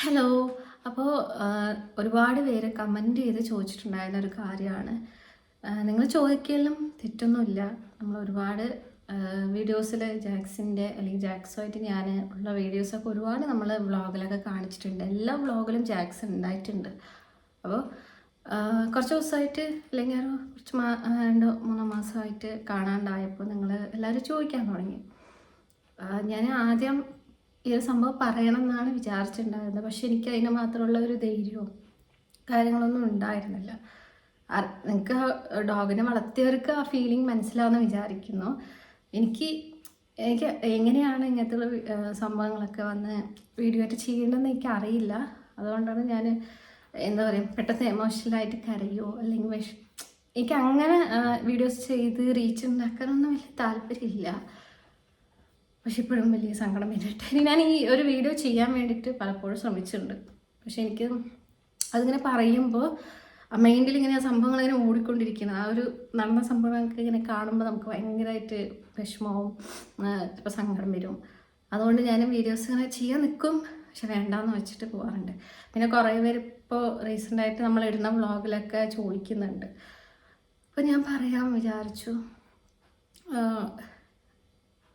Hello അപ്പോൾ ഒരുപാട് പേര് കമന്റ് ചെയ്ത് ചോദിച്ചിട്ടുണ്ടായിരുന്ന ഒരു കാര്യമാണ്. നിങ്ങൾ ചോദിക്കലും തെറ്റൊന്നുമില്ല. നമ്മൾ ഒരുപാട് വീഡിയോസിൽ ജാക്സിന്റെ അല്ലെങ്കിൽ ജാക്സുമായിട്ട് ഞാൻ ഉള്ള വീഡിയോസൊക്കെ ഒരുപാട് നമ്മൾ വ്ളോഗിലൊക്കെ കാണിച്ചിട്ടുണ്ട്. എല്ലാ വ്ളോഗിലും ജാക്സൺ ഉണ്ടായിട്ടുണ്ട്. അപ്പോൾ കുറച്ച് ദിവസമായിട്ട് അല്ലെങ്കിൽ ഒരു കുറച്ച് മാ രണ്ടോ മൂന്നോ മാസമായിട്ട് കാണാണ്ടായപ്പോൾ നിങ്ങൾ എല്ലാവരും ചോദിക്കാൻ തുടങ്ങി. ഞാൻ ആദ്യം ഈ ഒരു സംഭവം പറയണം എന്നാണ് വിചാരിച്ചിട്ടുണ്ടായിരുന്നത്. പക്ഷെ എനിക്ക് അതിന് മാത്രമുള്ള ഒരു ധൈര്യവും കാര്യങ്ങളൊന്നും ഉണ്ടായിരുന്നില്ല. നിങ്ങൾക്ക് ഡോഗിനെ വളർത്തിയവർക്ക് ആ ഫീലിംഗ് മനസ്സിലാവുമെന്ന് വിചാരിക്കുന്നു. എനിക്ക് എനിക്ക് എങ്ങനെയാണ് ഇങ്ങനത്തെ സംഭവങ്ങളൊക്കെ വന്ന് വീഡിയോ ആയിട്ട് ചെയ്യേണ്ടതെന്ന് എനിക്ക് അറിയില്ല അതുകൊണ്ടാണ് ഞാൻ എന്താ പറയുക പെട്ടെന്ന് എമോഷണലായിട്ട് കരയോ അല്ലെങ്കിൽ വിഷ എനിക്ക് അങ്ങനെ വീഡിയോസ് ചെയ്ത് റീച്ച് ഉണ്ടാക്കാനൊന്നും വലിയ താല്പര്യമില്ല. പക്ഷെ ഇപ്പോഴും വലിയ സങ്കടം വരുന്നുണ്ട് ഇനി ഞാൻ ഈ ഒരു വീഡിയോ ചെയ്യാൻ വേണ്ടിയിട്ട് പലപ്പോഴും ശ്രമിച്ചിട്ടുണ്ട്. പക്ഷെ എനിക്ക് അതിങ്ങനെ പറയുമ്പോൾ മൈൻഡിൽ ഇങ്ങനെ ആ സംഭവങ്ങൾ ഇങ്ങനെ ഓടിക്കൊണ്ടിരിക്കുന്നത് ആ ഒരു നടന്ന സംഭവങ്ങളൊക്കെ ഇങ്ങനെ കാണുമ്പോൾ നമുക്ക് ഭയങ്കരമായിട്ട് വിഷമവും ഇപ്പോൾ സങ്കടം വരും. അതുകൊണ്ട് ഞാനും വീഡിയോസ് ഇങ്ങനെ ചെയ്യാൻ നിൽക്കും. പക്ഷെ വേണ്ടാന്ന് വെച്ചിട്ട് പോകാറുണ്ട് പിന്നെ കുറേ പേര് ഇപ്പോൾ റീസെന്റായിട്ട് നമ്മൾ ഇടുന്ന വ്ളോഗിലൊക്കെ ചോദിക്കുന്നുണ്ട്. അപ്പോൾ ഞാൻ പറയാൻ വിചാരിച്ചു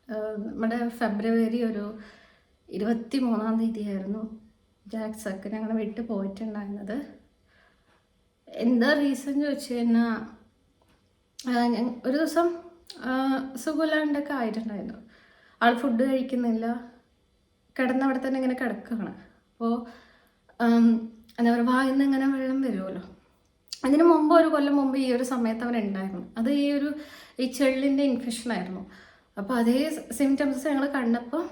നമ്മുടെ ഫെബ്രുവരി ഒരു ഇരുപത്തി മൂന്നാം തീയതിയായിരുന്നു ജാക്സൊക്കെ ഞങ്ങൾ വിട്ട് പോയിട്ടുണ്ടായിരുന്നത്. എന്താ റീസൺ ചോദിച്ചു കഴിഞ്ഞാൽ ഒരു ദിവസം സുഖമില്ലാണ്ടൊക്കെ ആയിട്ടുണ്ടായിരുന്നു. ആൾ ഫുഡ് കഴിക്കുന്നില്ല. കിടന്നവിടെ തന്നെ ഇങ്ങനെ കിടക്കുകയാണ്. അപ്പോൾ എന്താ പറയുക വായിൽ നിന്ന് ഇങ്ങനെ വെള്ളം വരുമല്ലോ. അതിന് മുമ്പ് ഒരു കൊല്ലം മുമ്പ് ഈ ഒരു സമയത്ത് അവൻ ഉണ്ടായിരുന്നു. അത് ഈ ഒരു ഈ ചെള്ളിന്റെ ഇൻഫെക്ഷൻ ആയിരുന്നു. അപ്പോൾ അതേ സിംറ്റംസ് ഞങ്ങൾ കണ്ടപ്പോൾ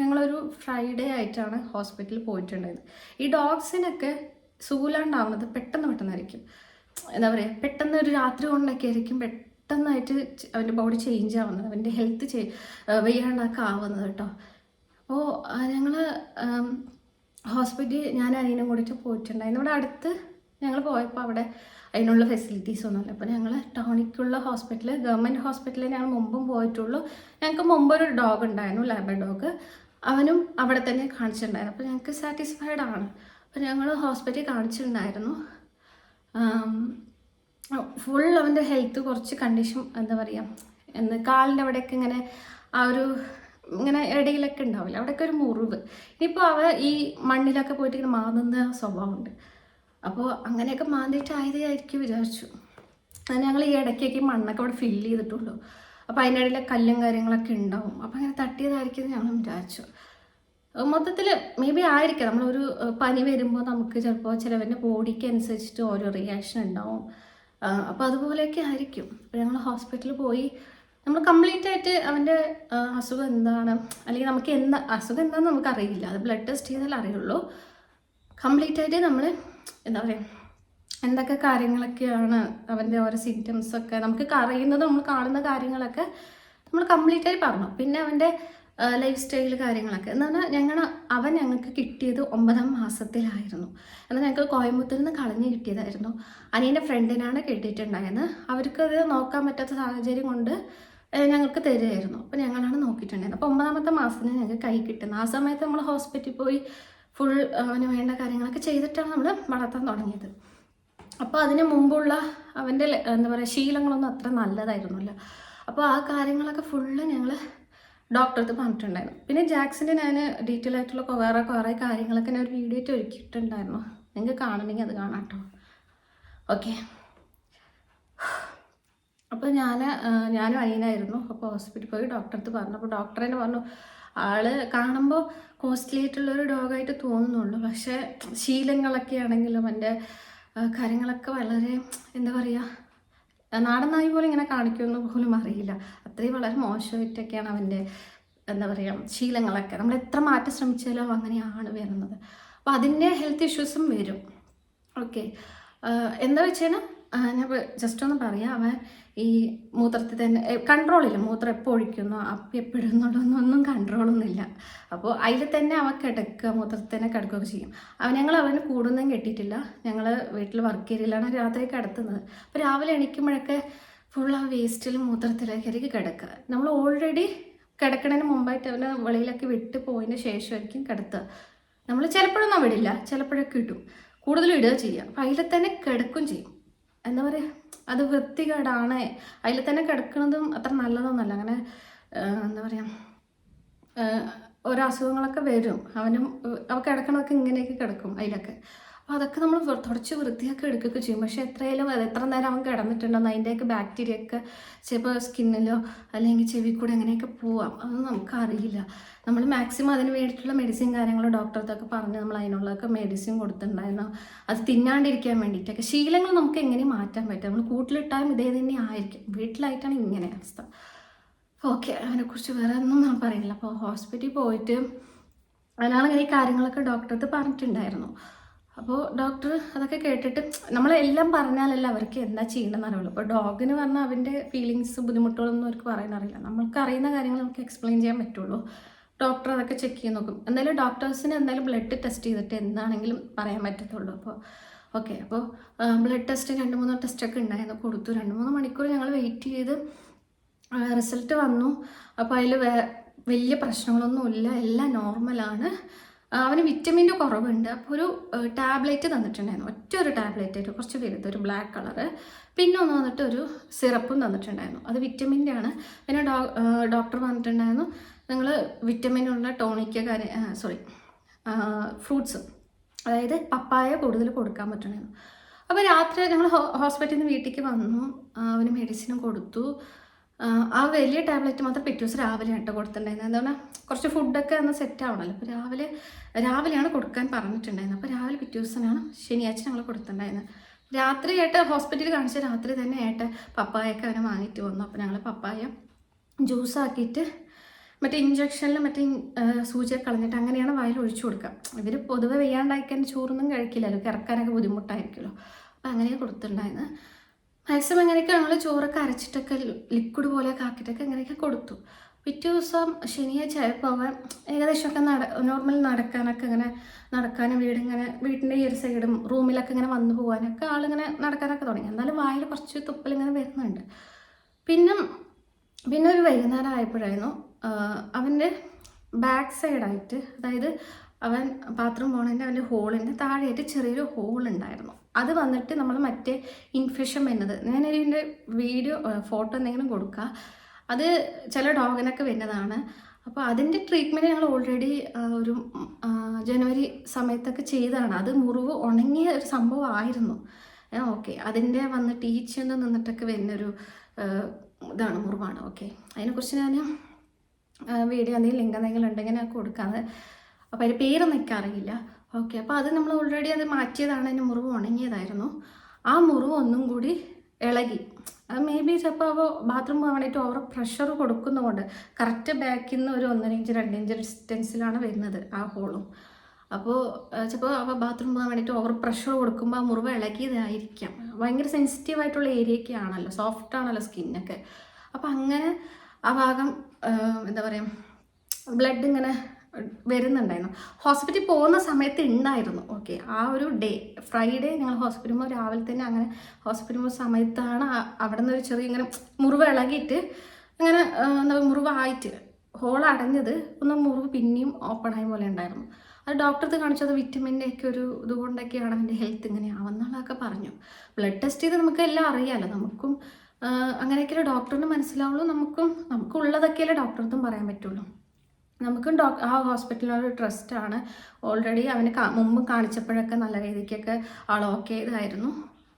ഞങ്ങളൊരു ഫ്രൈഡേ ആയിട്ടാണ് ഹോസ്പിറ്റലിൽ പോയിട്ടുണ്ടായത്. ഈ ഡോഗ്സിനൊക്കെ സൂലാണ്ടാവുന്നത് പെട്ടെന്ന് പെട്ടെന്നായിരിക്കും. എന്താ പറയുക പെട്ടെന്ന് ഒരു രാത്രി കൊണ്ടൊക്കെ ആയിരിക്കും പെട്ടെന്നായിട്ട് അവന്റെ ബോഡി ചേഞ്ച് ആവുന്നത് അവന്റെ ഹെൽത്ത് ചേ വയ്യാണ്ടൊക്കെ ആവുന്നത് കേട്ടോ. അപ്പോൾ ഞങ്ങൾ ഹോസ്പിറ്റലിൽ ഞാൻ അനിയനും കൂടിയിട്ട് പോയിട്ടുണ്ടായിരുന്നു. ഇവിടെ അടുത്ത് ഞങ്ങൾ പോയപ്പോൾ അവിടെ അതിനുള്ള ഫെസിലിറ്റീസ് ഒന്നുമില്ല. അപ്പോൾ ഞങ്ങൾ ടൗണിക്കുള്ള ഹോസ്പിറ്റൽ ഗവൺമെന്റ് ഹോസ്പിറ്റലിൽ ഞങ്ങൾ മുമ്പും പോയിട്ടുള്ളൂ. ഞങ്ങൾക്ക് ഒരു ഡോഗ് ഉണ്ടായിരുന്നു ലാബർ ഡോഗ് അവനും അവിടെ തന്നെ കാണിച്ചിട്ടുണ്ടായിരുന്നു. അപ്പോൾ ഞങ്ങൾക്ക് സാറ്റിസ്ഫൈഡ് ആണ്. അപ്പോൾ ഞങ്ങൾ ഹോസ്പിറ്റലിൽ കാണിച്ചിട്ടുണ്ടായിരുന്നു. ഫുൾ അവന്റെ ഹെൽത്ത് കുറച്ച് കണ്ടീഷൻ എന്താ പറയുക എന്ന് കാലിന്റെ അവിടെയൊക്കെ ഇങ്ങനെ ആ ഒരു ഇങ്ങനെ ഇടയിലൊക്കെ ഉണ്ടാവില്ല. അവിടെയൊക്കെ ഒരു മുറിവ്. ഇനിയിപ്പോൾ അവ ഈ മണ്ണിലൊക്കെ പോയിട്ട് ഇങ്ങനെ മാന്തുന്ന സ്വഭാവമുണ്ട്. അപ്പോൾ അങ്ങനെയൊക്കെ മാന്തിയിട്ടായതായിരിക്കും വിചാരിച്ചു. അത് ഞങ്ങൾ ഈ ഇടയ്ക്കൊക്കെ മണ്ണൊക്കെ അവിടെ ഫില്ല് ചെയ്തിട്ടുള്ളൂ അപ്പോൾ അതിനിടയിലെ കല്ലും കാര്യങ്ങളൊക്കെ ഉണ്ടാവും. അപ്പോൾ അങ്ങനെ തട്ടിയതായിരിക്കും ഞങ്ങൾ വിചാരിച്ചു. മൊത്തത്തിൽ മേ ബി ആയിരിക്കാം. നമ്മളൊരു പനി വരുമ്പോൾ നമുക്ക് ചിലപ്പോൾ ചിലവന്റെ ബോഡിക്ക് അനുസരിച്ചിട്ട് ഓരോ റിയാക്ഷൻ ഉണ്ടാവും. അപ്പോൾ അതുപോലെയൊക്കെ ആയിരിക്കും. അപ്പോൾ ഞങ്ങൾ ഹോസ്പിറ്റലിൽ പോയി നമ്മൾ കംപ്ലീറ്റ് ആയിട്ട് അവന്റെ അസുഖം എന്താണ്? അല്ലെങ്കിൽ നമുക്ക് എന്താ അസുഖം എന്താണെന്ന് നമുക്കറിയില്ല. അത് ബ്ലഡ് ടെസ്റ്റ് ചെയ്താൽ അറിയുള്ളൂ. കംപ്ലീറ്റ് ആയിട്ട് നമ്മൾ എന്താ പറയുക എന്തൊക്കെ കാര്യങ്ങളൊക്കെയാണ് അവന്റെ ഓരോ സിംറ്റംസ് ഒക്കെ. നമുക്ക് അറിയുന്നത് നമ്മൾ കാണുന്ന കാര്യങ്ങളൊക്കെ നമ്മൾ കംപ്ലീറ്റ് ആയി പറഞ്ഞു. പിന്നെ അവന്റെ ലൈഫ് സ്റ്റൈൽ കാര്യങ്ങളൊക്കെ. എന്ന് പറഞ്ഞാൽ ഞങ്ങൾ അവൻ ഞങ്ങൾക്ക് കിട്ടിയത് ഒമ്പതാം മാസത്തിലായിരുന്നു. എന്നാൽ ഞങ്ങൾക്ക് കോയമ്പത്തൂരിൽ നിന്ന് കളഞ്ഞ് കിട്ടിയതായിരുന്നു. അനിയന്റെ ഫ്രണ്ടിനാണ് കിട്ടിയിട്ടുണ്ടായത്. അവർക്കത് നോക്കാൻ പറ്റാത്ത സാഹചര്യം കൊണ്ട് ഞങ്ങൾക്ക് തരുമായിരുന്നു അപ്പോൾ ഞങ്ങളാണ് നോക്കിയിട്ടുണ്ടായിരുന്നത്. അപ്പോൾ ഒമ്പതാമത്തെ മാസത്തിന് ഞങ്ങൾക്ക് കൈ കിട്ടുന്നത് ആ സമയത്ത് നമ്മൾ ഹോസ്പിറ്റലിൽ പോയി ഫുൾ അവന് വേണ്ട കാര്യങ്ങളൊക്കെ ചെയ്തിട്ടാണ് നമ്മൾ വളർത്താൻ തുടങ്ങിയത്. അപ്പോൾ അതിന് മുമ്പുള്ള അവന്റെ എന്താ പറയുക ശീലങ്ങളൊന്നും അത്ര നല്ലതായിരുന്നില്ല. അപ്പോൾ ആ കാര്യങ്ങളൊക്കെ ഫുള്ള് ഞങ്ങൾ ഡോക്ടറെ അടുത്ത് പറഞ്ഞിട്ടുണ്ടായിരുന്നു. പിന്നെ ജാക്സിന്റെ ഞാൻ ഡീറ്റെയിൽ ആയിട്ടുള്ള വേറെ കുറേ കാര്യങ്ങളൊക്കെ ഞാൻ ഒരു വീഡിയോ ആയിട്ട് ഒരുക്കിയിട്ടുണ്ടായിരുന്നു. നിങ്ങൾക്ക് കാണണമെങ്കിൽ അത് കാണാം കേട്ടോ ഓക്കെ അപ്പോൾ ഞാൻ ഞാനും അനിയനായിരുന്നു അപ്പോൾ ഹോസ്പിറ്റലിൽ പോയി ഡോക്ടറെ അടുത്ത് പറഞ്ഞു. അപ്പോൾ ഡോക്ടർ പറഞ്ഞു ആൾ കാണുമ്പോൾ കോസ്റ്റ്ലി ആയിട്ടുള്ള ഒരു ഡോഗായിട്ട് തോന്നുന്നുള്ളൂ. പക്ഷേ ശീലങ്ങളൊക്കെ ആണെങ്കിലും എന്റെ കാര്യങ്ങളൊക്കെ വളരെ എന്താ പറയുക നാടൻ നായി പോലെ ഇങ്ങനെ കാണിക്കുമെന്ന് പോലും അറിയില്ല. അത്രയും വളരെ മോശമായിട്ടൊക്കെയാണ് അവന്റെ എന്താ പറയുക ശീലങ്ങളൊക്കെ. നമ്മൾ എത്ര മാറ്റം ശ്രമിച്ചാലും അങ്ങനെയാണ് വരുന്നത്. അപ്പോൾ അതിന്റെ ഹെൽത്ത് ഇഷ്യൂസും വരും. ഓക്കെ എന്താ വെച്ചാൽ ഞാൻ ജസ്റ്റ് ഒന്ന് പറയാം. അവൻ ഈ മൂത്രത്തിൽ തന്നെ കൺട്രോളില്ല മൂത്രം എപ്പോൾ ഒഴിക്കുന്നു അപ്പം ഒന്നും കൺട്രോളൊന്നുമില്ല അപ്പോൾ അതിൽ തന്നെ അവ കിടക്കുക മൂത്രത്തിൽ തന്നെ കിടക്കുകയൊക്കെ ചെയ്യും. അവൻ ഞങ്ങൾ അവന് കൂടുന്നതും കെട്ടിയിട്ടില്ല. ഞങ്ങൾ വീട്ടിൽ വർക്ക് ഏരിയയിലാണ് രാത്രി കിടത്തുന്നത്. അപ്പോൾ രാവിലെ എണീക്കുമ്പോഴൊക്കെ ഫുൾ ആ വേസ്റ്റിലും മൂത്രത്തിലൊക്കെ ആയിരിക്കും കിടക്കുക. നമ്മൾ ഓൾറെഡി കിടക്കണതിന് മുമ്പായിട്ട് അവനെ വെളിയിലൊക്കെ വിട്ട് പോയതിന് ശേഷമായിരിക്കും കിടത്തുക. നമ്മൾ ചിലപ്പോഴൊന്നും വിടില്ല ചിലപ്പോഴൊക്കെ ഇടും. കൂടുതലും ഇടുക ചെയ്യുക അപ്പം അതിൽ തന്നെ കിടക്കും ചെയ്യും. എന്താ പറയുക അത് വൃത്തികേടാണ്. അതിൽ തന്നെ കിടക്കുന്നതും അത്ര നല്ലതൊന്നുമല്ല. അങ്ങനെ എന്താ പറയുക ഓരോ അസുഖങ്ങളൊക്കെ വരും. അവനും അവ കിടക്കണതൊക്കെ ഇങ്ങനെയൊക്കെ കിടക്കും അതിലൊക്കെ. അപ്പോൾ അതൊക്കെ നമ്മൾ തുടച്ച് വൃത്തിയൊക്കെ എടുക്കുകയൊക്കെ ചെയ്യും. പക്ഷേ എത്രയായാലും അത് എത്ര നേരം അവൻ കിടന്നിട്ടുണ്ടെന്ന് അതിന്റെയൊക്കെ ബാക്ടീരിയ ഒക്കെ ചിലപ്പോൾ സ്കിന്നിലോ അല്ലെങ്കിൽ ചെവി കൂടെ അങ്ങനെയൊക്കെ പോവാം അതൊന്നും നമുക്കറിയില്ല. നമ്മൾ മാക്സിമം അതിന് വേണ്ടിയിട്ടുള്ള മെഡിസിൻ കാര്യങ്ങൾ ഡോക്ടറത്തൊക്കെ പറഞ്ഞ് നമ്മൾ അതിനുള്ളതൊക്കെ മെഡിസിൻ കൊടുത്തിട്ടുണ്ടായിരുന്നു. അത് തിന്നാണ്ടിരിക്കാൻ വേണ്ടിയിട്ടൊക്കെ. ശീലങ്ങൾ നമുക്ക് എങ്ങനെ മാറ്റാൻ പറ്റും? നമ്മൾ കൂട്ടിലിട്ടാലും ഇതേ തന്നെ ആയിരിക്കും. വീട്ടിലായിട്ടാണ് ഇങ്ങനെ അവസ്ഥ. ഓക്കെ അതിനെക്കുറിച്ച് വേറെ ഒന്നും ഞാൻ പറയുന്നില്ല. അപ്പോൾ ഹോസ്പിറ്റലിൽ പോയിട്ട് അതിനാണ് ഇങ്ങനെ ഈ കാര്യങ്ങളൊക്കെ ഡോക്ടറത്ത് പറഞ്ഞിട്ടുണ്ടായിരുന്നു. അപ്പോൾ ഡോക്ടർ അതൊക്കെ കേട്ടിട്ട് നമ്മളെല്ലാം പറഞ്ഞാലല്ല അവർക്ക് എന്താ ചെയ്യണമെന്ന് അറിയുള്ളൂ. അപ്പോൾ ഡോഗിന് പറഞ്ഞാൽ അവന്റെ ഫീലിങ്സ് ബുദ്ധിമുട്ടുകളൊന്നും അവർക്ക് പറയാൻ അറിയില്ല. നമ്മൾക്ക് അറിയുന്ന കാര്യങ്ങൾ നമുക്ക് എക്സ്പ്ലെയിൻ ചെയ്യാൻ പറ്റുള്ളൂ. ഡോക്ടർ അതൊക്കെ ചെക്ക് ചെയ്ത് നോക്കും. എന്തായാലും ഡോക്ടേഴ്സിന് എന്തായാലും ബ്ലഡ് ടെസ്റ്റ് ചെയ്തിട്ട് എന്താണെങ്കിലും പറയാൻ പറ്റത്തുള്ളൂ. അപ്പോൾ ഓക്കെ അപ്പോൾ ബ്ലഡ് ടെസ്റ്റ് രണ്ട് മൂന്ന് ടെസ്റ്റൊക്കെ ഉണ്ടായിരുന്നു. കൊടുത്തു. രണ്ട് മൂന്ന് മണിക്കൂർ ഞങ്ങൾ വെയിറ്റ് ചെയ്ത് റിസൾട്ട് വന്നു. അപ്പോൾ അതിൽ വലിയ പ്രശ്നങ്ങളൊന്നുമില്ല. എല്ലാം നോർമലാണ് അവന് വിറ്റമിന്റെ കുറവുണ്ട്. അപ്പോൾ ഒരു ടാബ്ലറ്റ് തന്നിട്ടുണ്ടായിരുന്നു. ഒറ്റ ഒരു ടാബ്ലറ്റ് ആയിട്ട് കുറച്ച് വലുത് ഒരു ബ്ലാക്ക് കളറ് പിന്നെ ഒന്ന് വന്നിട്ട് ഒരു സിറപ്പും തന്നിട്ടുണ്ടായിരുന്നു. അത് വിറ്റമിന്റെ ആണ്. പിന്നെ ഡോക്ടർ പറഞ്ഞിട്ടുണ്ടായിരുന്നു നിങ്ങൾ വിറ്റമിനുള്ള ടോണിക്ക കാര്യം സോറി ഫ്രൂട്ട്സ് അതായത് പപ്പായ കൂടുതൽ കൊടുക്കാൻ പറ്റണമായിരുന്നു അപ്പോൾ രാത്രി ഞങ്ങൾ ഹോസ്പിറ്റലിൽ നിന്ന് വീട്ടിലേക്ക് വന്നു. അവന് മെഡിസിനും കൊടുത്തു. ആ, വലിയ ടാബ്ലറ്റ് മാത്രം പിറ്റേ ദിവസം രാവിലെ കേട്ടോ കൊടുത്തിട്ടുണ്ടായിരുന്നത് പറഞ്ഞാൽ കുറച്ച് ഫുഡൊക്കെ ഒന്ന് സെറ്റ് ആവണമല്ലോ അപ്പോൾ രാവിലെ രാവിലെയാണ് കൊടുക്കാൻ പറഞ്ഞിട്ടുണ്ടായിരുന്നത്. അപ്പോൾ രാവിലെ പിറ്റേ ദിവസമാണ് ശനിയാഴ്ച ഞങ്ങൾ കൊടുത്തിട്ടുണ്ടായിരുന്നത്. രാത്രി ഏട്ട ഹോസ്പിറ്റലിൽ കാണിച്ച രാത്രി തന്നെ ഏട്ട പപ്പായൊക്കെ അവനെ വാങ്ങിയിട്ട് വന്നു. അപ്പോൾ ഞങ്ങൾ പപ്പായ ജ്യൂസാക്കിയിട്ട് മറ്റേ ഇഞ്ചക്ഷനിൽ മറ്റേ സൂചിയൊക്കെ കളഞ്ഞിട്ട് അങ്ങനെയാണ് വയൽ ഒഴിച്ചു കൊടുക്കുക. ഇവർ പൊതുവെ വെയ്യാണ്ടായിക്കാൻ ചോറൊന്നും കഴിക്കില്ലല്ലോ. കിറക്കാനൊക്കെ ബുദ്ധിമുട്ടായിരിക്കുമല്ലോ. അപ്പോൾ അങ്ങനെയാണ് കൊടുത്തിട്ടുണ്ടായിരുന്നത്. മാക്സിമം അങ്ങനെയൊക്കെ ഞങ്ങൾ ചോറൊക്കെ അരച്ചിട്ടൊക്കെ ലിക്വിഡ് പോലെയൊക്കെ ആക്കിയിട്ടൊക്കെ അങ്ങനെയൊക്കെ കൊടുത്തു. പിറ്റേ ദിവസം ശനിയാഴ്ച ആയപ്പോൾ അവൻ ഏകദേശമൊക്കെ നട നോർമൽ നടക്കാനൊക്കെ ഇങ്ങനെ നടക്കാനും വീടിങ്ങനെ വീടിന്റെ ഈ ഒരു സൈഡും റൂമിലൊക്കെ ഇങ്ങനെ വന്നു പോകാനൊക്കെ ആളിങ്ങനെ നടക്കാനൊക്കെ തുടങ്ങി. എന്നാലും വായിൽ കുറച്ച് തുപ്പലിങ്ങനെ വരുന്നുണ്ട്. പിന്നെ പിന്നെ ഒരു വൈകുന്നേരം ആയപ്പോഴായിരുന്നു അവന്റെ ബാക്ക് സൈഡായിട്ട് അതായത് അവൻ ബാത്റൂം പോകണതിന്റെ അവന്റെ ഹോളിന്റെ താഴെയായിട്ട് ചെറിയൊരു ഹോൾ ഉണ്ടായിരുന്നു. അത് വന്നിട്ട് നമ്മൾ മറ്റേ ഇൻഫെക്ഷൻ വരുന്നത്. ഇതിന്റെ വീഡിയോ ഫോട്ടോ എന്തെങ്കിലും കൊടുക്കുക അത് ചില ഡോഗിനൊക്കെ വരുന്നതാണ്. അപ്പോൾ അതിന്റെ ട്രീറ്റ്മെന്റ് ഞങ്ങൾ ഓൾറെഡി ഒരു ജനുവരി സമയത്തൊക്കെ ചെയ്തതാണ്. അത് മുറിവ് ഉണങ്ങിയ ഒരു സംഭവമായിരുന്നു ഓക്കെ. അതിന്റെ വന്നിട്ട് ഈ ചെന്ന് നിന്നിട്ടൊക്കെ വരുന്നൊരു ഇതാണ് മുറിവാണ്. ഓക്കെ. അതിനെക്കുറിച്ച് ഞാൻ വീഡിയോ എന്തെങ്കിലും ലിങ്ക് എന്തെങ്കിലും ഉണ്ടെങ്കിൽ ഞാൻ കൊടുക്കാതെ അപ്പോൾ അതിന്റെ പേരൊന്നും എനിക്ക് അറിയില്ല. ഓക്കെ അപ്പോൾ അത് നമ്മൾ ഓൾറെഡി അത് മാറ്റിയതാണ് അതിന്റെ മുറിവ് ഉണങ്ങിയതായിരുന്നു. ആ മുറിവ് ഒന്നും കൂടി ഇളകി. അത് മേ ബി ചിലപ്പോൾ അവ ബാത്റൂം പോകാൻ ഓവർ പ്രഷർ കൊടുക്കുന്നതുകൊണ്ട് കറക്റ്റ് ബാക്കിൽ നിന്ന് ഒരു ഒന്നര ഇഞ്ച് രണ്ട് ഇഞ്ച് ഡിസ്റ്റൻസിലാണ് വരുന്നത് ആ ഹോളും അപ്പോൾ ചിലപ്പോൾ അവ ബാത്റൂം പോകാൻ വേണ്ടിയിട്ട് ഓവർ പ്രഷർ കൊടുക്കുമ്പോൾ ആ മുറിവ് ഇളകിയതായിരിക്കാം. ഭയങ്കര സെൻസിറ്റീവ് ആയിട്ടുള്ള ഏരിയയൊക്കെ ആണല്ലോ സോഫ്റ്റ് ആണല്ലോ സ്കിന്നൊക്കെ അപ്പോൾ അങ്ങനെ ആ ഭാഗം എന്താ പറയുക ബ്ലഡ് ഇങ്ങനെ വരുന്നുണ്ടായിരുന്നു. ഹോസ്പിറ്റലിൽ പോകുന്ന സമയത്ത് ഉണ്ടായിരുന്നു ഓക്കെ ആ ഒരു ഡേ ഫ്രൈഡേ ഞങ്ങൾ ഹോസ്പിറ്റലിൽ പോകുമ്പോൾ രാവിലെ തന്നെ അങ്ങനെ ഹോസ്പിറ്റലിൽ പോകുന്ന സമയത്താണ് അവിടെ നിന്ന് ഒരു ചെറിയ ഇങ്ങനെ മുറിവ് ഇളകിയിട്ട് അങ്ങനെ എന്താ മുറിവായിട്ട് ഹോൾ അടഞ്ഞത് ഒന്ന് മുറിവ് പിന്നെയും ഓപ്പൺ ആയ പോലെ ഉണ്ടായിരുന്നു അത് ഡോക്ടർക്ക് കാണിച്ചത് വിറ്റമിന്റെ ഒക്കെ ഒരു ഇതുകൊണ്ടൊക്കെയാണ് അവന്റെ ഹെൽത്ത് ഇങ്ങനെ ആവുന്നുള്ളതൊക്കെ പറഞ്ഞു. ബ്ലഡ് ടെസ്റ്റ് ചെയ്ത് നമുക്ക് എല്ലാം അറിയാമല്ലോ നമുക്കും അങ്ങനെയൊക്കെയല്ലേ ഡോക്ടറിന് മനസ്സിലാവുള്ളൂ. നമുക്കും നമുക്കുള്ളതൊക്കെയല്ലേ ഡോക്ടർക്കും പറയാൻ പറ്റുള്ളൂ. നമുക്കും ഡോക് ആ ഹോസ്പിറ്റലിനൊരു ട്രസ്റ്റാണ്. ഓൾറെഡി അവന് മുമ്പ് കാണിച്ചപ്പോഴൊക്കെ നല്ല രീതിക്കൊക്കെ ആൾ ഓക്കെ ഇതായിരുന്നു.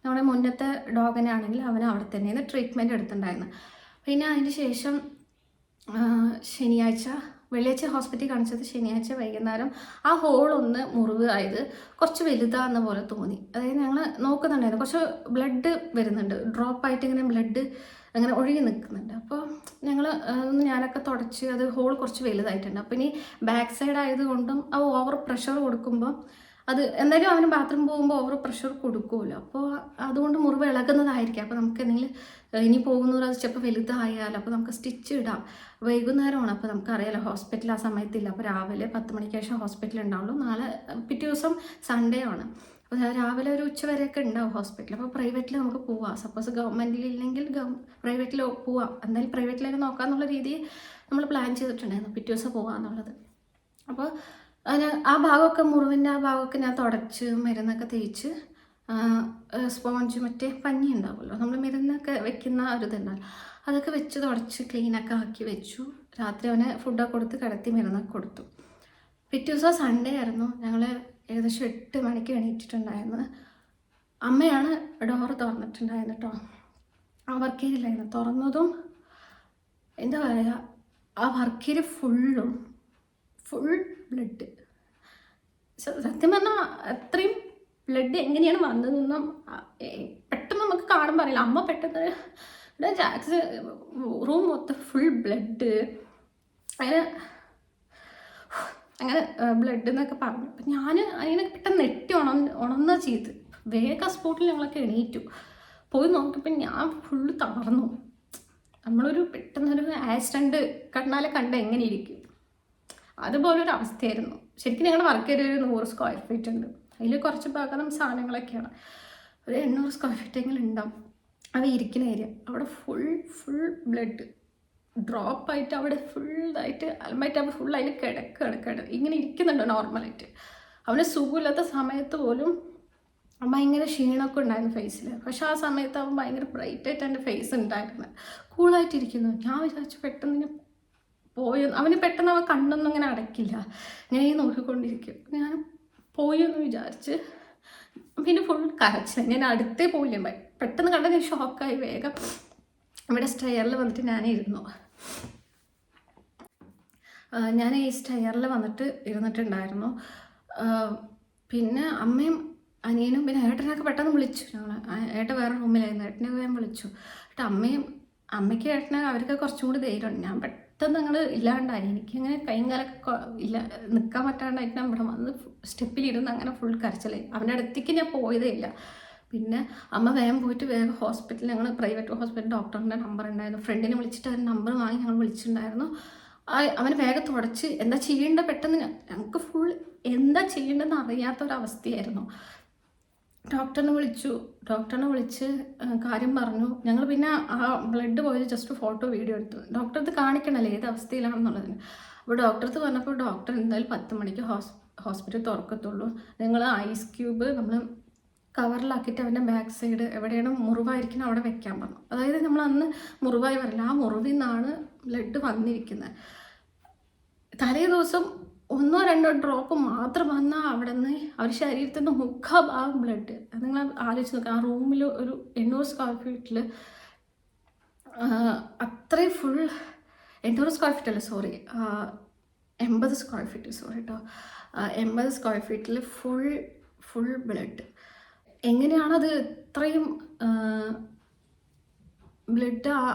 നമ്മുടെ മുന്നത്തെ ഡോഗിനെ ഡോഗനാണെങ്കിൽ അവൻ അവിടെ തന്നെ ട്രീറ്റ്മെന്റ് എടുത്തിട്ടുണ്ടായിരുന്നു പിന്നെ അതിന് ശേഷം ശനിയാഴ്ച വെള്ളിയാഴ്ച ഹോസ്പിറ്റലിൽ കാണിച്ചത് ശനിയാഴ്ച വൈകുന്നേരം ആ ഹോൾ ഒന്ന് മുറിവ് ആയത് കുറച്ച് വലുതാന്ന പോലെ തോന്നി. അതായത് ഞങ്ങൾ നോക്കുന്നുണ്ടായിരുന്നു. കുറച്ച് ബ്ലഡ് വരുന്നുണ്ട്. ഡ്രോപ്പായിട്ട് ഇങ്ങനെ ബ്ലഡ് അങ്ങനെ ഒഴുകി നിൽക്കുന്നുണ്ട്. അപ്പോൾ ഞങ്ങൾ ഒന്ന് ഞാനൊക്കെ തുടച്ച് അത് ഹോൾ കുറച്ച് വലുതായിട്ടുണ്ട്. അപ്പോൾ ഇനി ബാക്ക് സൈഡ് ആയതുകൊണ്ടും ആ ഓവർ പ്രഷർ കൊടുക്കുമ്പോൾ അത് എന്തായാലും അവന് ബാത്റൂം പോകുമ്പോൾ ഓവർ പ്രഷർ കൊടുക്കുമല്ലോ. അപ്പോൾ അതുകൊണ്ട് മുറിവ് ഇളകുന്നതായിരിക്കും. അപ്പോൾ നമുക്ക് എന്തെങ്കിലും ഇനി പോകുന്നവർ അത് ചിലപ്പോൾ വലുതായാലോ അപ്പോൾ നമുക്ക് സ്റ്റിച്ച് ഇടാം. വൈകുന്നേരമാണ്. അപ്പോൾ നമുക്കറിയാലോ ഹോസ്പിറ്റൽ ആ സമയത്തില്ല. അപ്പോൾ രാവിലെ പത്ത് മണിക്ക് ശേഷം ഹോസ്പിറ്റൽ ഉണ്ടാവുള്ളൂ. നാളെ പിറ്റേ ദിവസം സൺഡേ ആണ്. അപ്പോൾ രാവിലെ ഒരു ഉച്ച വരെയൊക്കെ ഉണ്ടാവും ഹോസ്പിറ്റൽ അപ്പോൾ പ്രൈവറ്റിൽ നമുക്ക് പോവാം. സപ്പോസ് ഗവൺമെന്റിൽ ഇല്ലെങ്കിൽ പ്രൈവറ്റിൽ പോവാം. എന്തായാലും പ്രൈവറ്റിലേക്ക് നോക്കാമെന്നുള്ള രീതി നമ്മൾ പ്ലാൻ ചെയ്തിട്ടുണ്ടായിരുന്നു. പിറ്റേ ദിവസം പോകാമെന്നുള്ളത് അപ്പോൾ ആ ഭാഗമൊക്കെ മുറിവിന്റെ ആ ഭാഗമൊക്കെ ഞാൻ തുടച്ച് മരുന്നൊക്കെ തേച്ച് സ്പോഞ്ച് മറ്റേ പഞ്ഞി ഉണ്ടാവുമല്ലോ. നമ്മൾ മരുന്നൊക്കെ വെക്കുന്ന ഒരു ഇതുണ്ടാവും അതൊക്കെ വെച്ച് തുടച്ച് ക്ലീനൊക്കെ ആക്കി വെച്ചു. രാത്രി അവന് ഫുഡൊക്കെ കൊടുത്ത് കിടത്തി മരുന്നൊക്കെ കൊടുത്തു. പിറ്റേ ദിവസം സൺഡേ ആയിരുന്നു. ഞങ്ങൾ ഏകദേശം എട്ട് മണിക്ക് എണീറ്റിട്ടുണ്ടായിരുന്നു. അമ്മയാണ് ഡോറ് തുറന്നിട്ടുണ്ടായിരുന്നു കേട്ടോ ആ വർക്കേരിയിലായിരുന്നു തുറന്നതും എന്താ പറയുക ആ വർക്കേരി ഫുള്ളും ഫുൾ ബ്ലഡ് സത്യം പറഞ്ഞാൽ അത്രയും ബ്ലഡ് എങ്ങനെയാണ് വന്നതെന്നും പെട്ടെന്ന് നമുക്ക് കാണാൻ അറിയില്ല. അമ്മ പെട്ടെന്ന് ജാക്സ് റൂം മൊത്തം ഫുൾ ബ്ലഡ് അങ്ങനെ അങ്ങനെ ബ്ലഡ് എന്നൊക്കെ പറഞ്ഞു. അപ്പം ഞാൻ അതിനെ പെട്ടെന്ന് നെട്ടി ഉണ ഉണന്ന ചെയ്ത്. വേഗം സ്പോട്ടിൽ ഞങ്ങളൊക്കെ എണീറ്റു. പോയി നോക്കിയപ്പോൾ ഞാൻ ഫുള്ള് തളർന്നു. നമ്മളൊരു പെട്ടെന്നൊരു ആക്സിഡന്റ് കണ്ടാലെ കണ്ട എങ്ങനെ ഇരിക്കും അതുപോലൊരു അവസ്ഥയായിരുന്നു. ശരിക്കും ഞങ്ങളുടെ വർക്ക് ഏരിയ ഒരു നൂറ് സ്ക്വയർ ഫീറ്റ് ഉണ്ട്. അതിൽ കുറച്ച് ഭാഗം സാധനങ്ങളൊക്കെയാണ്. ഒരു എണ്ണൂറ് സ്ക്വയർ ഫീറ്റ് എങ്കിലും ഉണ്ടാവും. അവ ഇരിക്കുന്ന ഏരിയ അവിടെ ഫുൾ ഫുൾ ബ്ലഡ് ഡ്രോപ്പ് ആയിട്ട് അവിടെ ഫുള്ളായിട്ട് അലമ്പായിട്ട് അവൻ ഫുൾ അതിൽ കിടക്കുകയാണ് കിട ഇങ്ങനെ ഇരിക്കുന്നുണ്ട് നോർമലായിട്ട്. അവന് സുഖമില്ലാത്ത സമയത്ത് പോലും ഭയങ്കര ക്ഷീണമൊക്കെ ഉണ്ടായിരുന്നു ഫേസിൽ പക്ഷെ ആ സമയത്ത് അവൻ ഭയങ്കര ബ്രൈറ്റ് ആയിട്ട് എന്റെ ഫേസ് ഉണ്ടായിരുന്നു. കൂളായിട്ടിരിക്കുന്നു ഞാൻ വിചാരിച്ചു പെട്ടെന്ന് ഇങ്ങനെ പോയി അവന് പെട്ടെന്ന് അവൻ കണ്ണൊന്നും ഇങ്ങനെ അടയ്ക്കില്ല ഞാൻ ഈ നോക്കിക്കൊണ്ടിരിക്കും. ഞാൻ പോയി എന്ന് വിചാരിച്ച് പിന്നെ ഫുൾ കരച്ചില്ല ഞാൻ അടുത്തേ പോയില്ല. പെട്ടെന്ന് കണ്ടത് ഷോക്കായി വേഗം ഇവിടെ സ്റ്റെയറിൽ വന്നിട്ട് ആ, ഞാൻ ഈ സ്റ്റെയറിൽ വന്നിട്ട് ഇരുന്നിട്ടുണ്ടായിരുന്നു. പിന്നെ അമ്മയും അനിയനും പിന്നെ ഏട്ടനൊക്കെ പെട്ടെന്ന് വിളിച്ചു. ഞങ്ങൾ ഏട്ടൻ വേറെ റൂമിലായിരുന്നു. ഏട്ടനെ ഞാൻ വിളിച്ചു. എന്നിട്ട് അമ്മയും അമ്മയ്ക്ക് ഏട്ടനെ അവർക്ക് കുറച്ചും കൂടി ധൈര്യമുണ്ട്. ഞാൻ പെട്ടെന്ന് ഞങ്ങൾ ഇല്ലാണ്ടായി. എനിക്കിങ്ങനെ കൈയും കാലൊക്കെ ഇല്ല നിൽക്കാൻ പറ്റാണ്ടായിട്ട് ഇവിടെ വന്ന് സ്റ്റെപ്പിലിരുന്ന് അങ്ങനെ ഫുൾ കരച്ചിലായി. അവന്റെ അടുത്തേക്ക് ഞാൻ പോയതേ ഇല്ല. പിന്നെ അമ്മ വേഗം പോയിട്ട് വേഗം ഹോസ്പിറ്റലിൽ ഞങ്ങൾ പ്രൈവറ്റ് ഹോസ്പിറ്റൽ ഡോക്ടറിന്റെ നമ്പർ ഉണ്ടായിരുന്നു. ഫ്രണ്ടിനെ വിളിച്ചിട്ട് അതിന്റെ നമ്പർ വാങ്ങി ഞങ്ങൾ വിളിച്ചിട്ടുണ്ടായിരുന്നു. അവന് വേഗം തുടച്ച് എന്താ ചെയ്യേണ്ട പെട്ടെന്ന് ഞങ്ങൾക്ക് ഫുൾ എന്താ ചെയ്യേണ്ടതെന്ന് അറിയാത്തൊരവസ്ഥയായിരുന്നു. ഡോക്ടറിനെ വിളിച്ചു. ഡോക്ടറിനെ വിളിച്ച് കാര്യം പറഞ്ഞു. ഞങ്ങൾ പിന്നെ ആ ബ്ലഡ് പോയത് ജസ്റ്റ് ഫോട്ടോ വീഡിയോ എടുത്തു. ഡോക്ടറെ കാണിക്കണല്ലേ ഏത് അവസ്ഥയിലാണെന്നുള്ളതിന്. അപ്പോൾ ഡോക്ടറെ പറഞ്ഞപ്പോൾ ഡോക്ടർ എന്തായാലും പത്ത് മണിക്ക് ഹോസ് ഹോസ്പിറ്റൽ തുറക്കത്തുള്ളൂ. നിങ്ങൾ ഐസ് ക്യൂബ് നമ്മൾ കവറിലാക്കിയിട്ട് അവന്റെ ബാക്ക് സൈഡ് എവിടെയാണ് മുറിവായിരിക്കണം അവിടെ വെക്കാൻ പറഞ്ഞു. അതായത് നമ്മൾ അന്ന് മുറിവായി വരില്ല. ആ മുറിവിൽ നിന്നാണ് ബ്ലഡ് വന്നിരിക്കുന്നത്. തലേ ദിവസം ഒന്നോ രണ്ടോ ഡ്രോപ്പ് മാത്രം വന്നാൽ അവിടെ നിന്ന് അവർ ശരീരത്തിൽ നിന്ന് ഭാഗം ബ്ലഡ്. നിങ്ങൾ ആലോചിച്ച് നോക്കുക ആ റൂമിൽ ഒരു എണ്ണൂറ് സ്ക്വയർ ഫീറ്റിൽ അത്രയും ഫുൾ എണ്ണൂറ് സ്ക്വയർ ഫീറ്റ് അല്ല സോറി എൺപത് സ്ക്വയർ ഫീറ്റ് സോറി കേട്ടോ എൺപത് സ്ക്വയർ ഫീറ്റിൽ ഫുൾ ഫുൾ ബ്ലഡ്. എങ്ങനെയാണത് ഇത്രയും ബ്ലഡ് ആ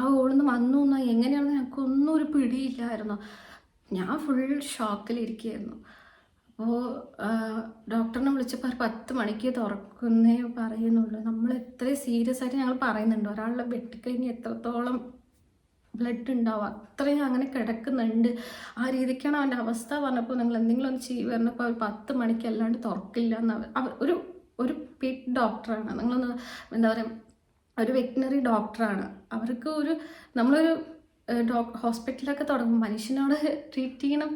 ആ ഓളിന്ന് വന്നു എന്ന് എങ്ങനെയാണെന്ന് ഞങ്ങൾക്കൊന്നും ഒരു പിടിയില്ലായിരുന്നു. ഞാൻ ഫുൾ ഷോക്കിലിരിക്കുകയായിരുന്നു അപ്പോൾ ഡോക്ടറിനെ വിളിച്ചപ്പോൾ പത്ത് മണിക്ക് തുറക്കുന്നേ പറയുന്നുള്ളൂ. നമ്മൾ എത്ര സീരിയസ് ആയിട്ട് ഞങ്ങൾ പറയുന്നുണ്ട്. ഒരാളുടെ വെട്ടിക്കഴിഞ്ഞ് എത്രത്തോളം ബ്ലഡ് ഉണ്ടാവും അത്രയും അങ്ങനെ കിടക്കുന്നുണ്ട്. ആ രീതിക്കാണ് അവന്റെ അവസ്ഥ പറഞ്ഞപ്പോൾ നിങ്ങൾ എന്തെങ്കിലും ഒന്ന് ചെയ്യും പറഞ്ഞപ്പോൾ അവർ പത്ത് മണിക്ക് അല്ലാണ്ട് തുറക്കില്ല എന്ന് അവർ ഒരു ഒരു പെറ്റ് ഡോക്ടറാണ് നിങ്ങളൊന്ന് എന്താ പറയുക ഒരു വെറ്റിനറി ഡോക്ടറാണ് അവർക്ക് ഒരു നമ്മളൊരു ഡോ ഹോസ്പിറ്റലൊക്കെ തുടങ്ങും മനുഷ്യനോട് ട്രീറ്റ് ചെയ്യണം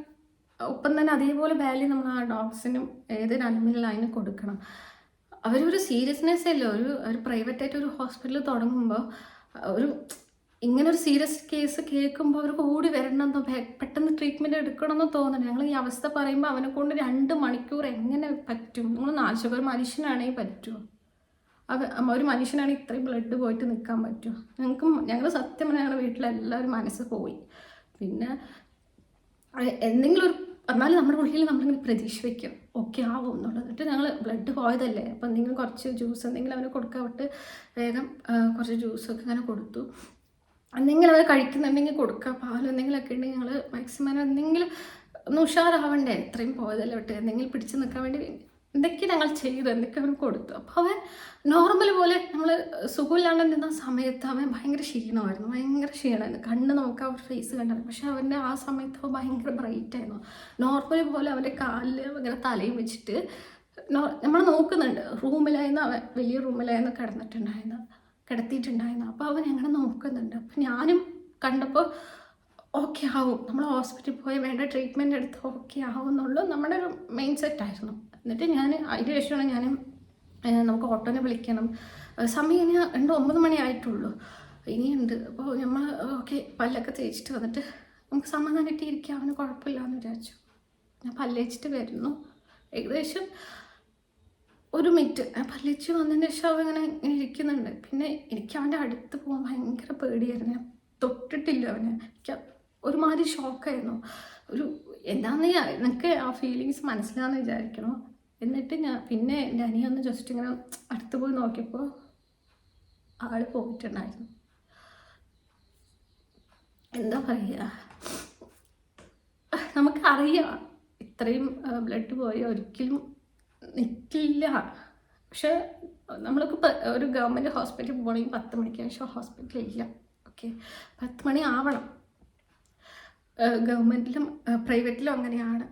ഒപ്പം തന്നെ അതേപോലെ വാല്യൂ നമ്മൾ ആ ഡോഗ്സിനും ഏതൊരു അനിമലിനും അതിന് കൊടുക്കണം. അവരൊരു സീരിയസ്നെസ് അല്ലേ? ഒരു ഒരു പ്രൈവറ്റായിട്ട് ഒരു ഹോസ്പിറ്റൽ തുടങ്ങുമ്പോൾ ഒരു ഇങ്ങനെ ഒരു സീരിയസ് കേസ് കേൾക്കുമ്പോൾ അവർക്ക് ഓടി വരണമെന്നോ പെട്ടെന്ന് ട്രീറ്റ്മെന്റ് എടുക്കണമെന്നോ തോന്നണം ഞങ്ങൾ ഈ അവസ്ഥ പറയുമ്പോൾ അവനെ കൊണ്ട് രണ്ട് മണിക്കൂർ എങ്ങനെ പറ്റും? നിങ്ങൾ നാശക ഒരു മനുഷ്യനാണെങ്കിൽ പറ്റുമോ അവ ഒരു മനുഷ്യനാണെങ്കിൽ ഇത്രയും ബ്ലഡ് പോയിട്ട് നിൽക്കാൻ പറ്റുമോ ഞങ്ങൾക്ക് ഞങ്ങൾ സത്യം ഞങ്ങളുടെ വീട്ടിലെല്ലാവരും മനസ്സ് പോയി. പിന്നെ എന്തെങ്കിലും ഒരു എന്നാലും നമ്മുടെ ഉള്ളിൽ നമ്മളിങ്ങനെ പ്രതീക്ഷ വയ്ക്കും ഓക്കെ ആവും എന്നുള്ളത്. എന്നിട്ട് ഞങ്ങൾ ബ്ലഡ് പോയതല്ലേ. അപ്പോൾ എന്തെങ്കിലും കുറച്ച് ജ്യൂസ് എന്തെങ്കിലും അവന് കൊടുക്കാൻ വിട്ട് വേഗം കുറച്ച് ജ്യൂസൊക്കെ അങ്ങനെ കൊടുത്തു. എന്തെങ്കിലും അവർ കഴിക്കുന്നുണ്ടെങ്കിൽ കൊടുക്കുക. പാൽ എന്തെങ്കിലുമൊക്കെ ഉണ്ടെങ്കിൽ ഞങ്ങൾ മാക്സിമം എന്തെങ്കിലും ഒന്ന് ഉഷാറാവണ്ടേ? ഇത്രയും പോയതല്ല വിട്ട്. എന്തെങ്കിലും പിടിച്ച് നിൽക്കാൻ വേണ്ടി എന്തൊക്കെ ഞങ്ങൾ ചെയ്തു. എന്തൊക്കെ അവൻ കൊടുത്തു. അപ്പോൾ അവൻ നോർമൽ പോലെ നമ്മൾ സുഖമില്ലാണ്ട് നിന്ന സമയത്ത് അവൻ ഭയങ്കര ക്ഷീണമായിരുന്നു. ഭയങ്കര ക്ഷീണമായിരുന്നു. കണ്ണ് നമുക്ക് അവർ ഫേസ് കണ്ടായിരുന്നു. പക്ഷേ അവന്റെ ആ സമയത്ത് അവൻ ഭയങ്കര ബ്രൈറ്റ് ആയിരുന്നു. നോർമൽ പോലെ അവന്റെ കാലിൽ ഇങ്ങനെ തലയും വെച്ചിട്ട് നമ്മൾ നോക്കുന്നുണ്ട്. റൂമിലായിരുന്നു അവൻ. വലിയ റൂമിലായിരുന്നു കിടന്നിട്ടുണ്ടായിരുന്നു കിടത്തിയിട്ടുണ്ടായിരുന്നു. അപ്പോൾ അവൻ അങ്ങനെ നോക്കുന്നുണ്ട്. അപ്പം ഞാനും കണ്ടപ്പോൾ ഓക്കെ ആവും. നമ്മൾ ഹോസ്പിറ്റലിൽ പോയി വേണ്ട ട്രീറ്റ്മെന്റ് എടുത്ത് ഓക്കെ ആവും എന്നുള്ളത് നമ്മുടെ ഒരു മെയിൻ സെറ്റ് ആയിരുന്നു. എന്നിട്ട് ഞാൻ അതിന് ശേഷമാണ് ഞാൻ നമുക്ക് ഓട്ടോനെ വിളിക്കണം. സമയം ഇനി രണ്ട് ഒമ്പത് മണി ആയിട്ടുള്ളൂ. ഇനിയുണ്ട്. അപ്പോൾ നമ്മൾ ഓക്കെ പല്ലൊക്കെ തേച്ചിട്ട് വന്നിട്ട് നമുക്ക് സമാധാനമായിട്ട് ഇരിക്കാം അവന് കുഴപ്പമില്ല എന്ന് വിചാരിച്ചു. ഞാൻ പല്ലേച്ചിട്ട് വരുന്നു. ഏകദേശം ഒരു മിനിറ്റ്. പല്ലിച്ച് വന്നതിന് ശേഷം അവൻ ഇങ്ങനെ ഇങ്ങനെ ഇരിക്കുന്നുണ്ട്. പിന്നെ എനിക്ക് അവന്റെ അടുത്ത് പോകാൻ ഭയങ്കര പേടിയായിരുന്നു. ഞാൻ തൊട്ടിട്ടില്ല അവനെ. എനിക്ക് ഒരുമാതിരി ഷോക്കായിരുന്നു. ഒരു എന്താണെന്ന് ഞാൻ എനിക്ക് ആ ഫീലിങ്സ് മനസ്സിലാന്ന് വിചാരിക്കണം? എന്നിട്ട് ഞാൻ പിന്നെ എന്റെ അനിയ ഒന്ന് ജസ്റ്റ് ഇങ്ങനെ അടുത്ത് പോയി നോക്കിയപ്പോൾ ആൾ പോയിട്ടുണ്ടായിരുന്നു. എന്താ പറയുക നമുക്കറിയാം ഇത്രയും ബ്ലഡ് പോയി ഒരിക്കലും നിൽക്കില്ല പക്ഷെ നമ്മൾക്ക് ഒരു ഗവൺമെന്റ് ഹോസ്പിറ്റലിൽ പോകണമെങ്കിൽ പത്ത് മണിക്ക് ശേഷം ഹോസ്പിറ്റലിൽ ഇല്ല. ഓക്കെ. പത്ത് മണി ആവണം. ഗവൺമെന്റിലും പ്രൈവറ്റിലും അങ്ങനെയാണ്.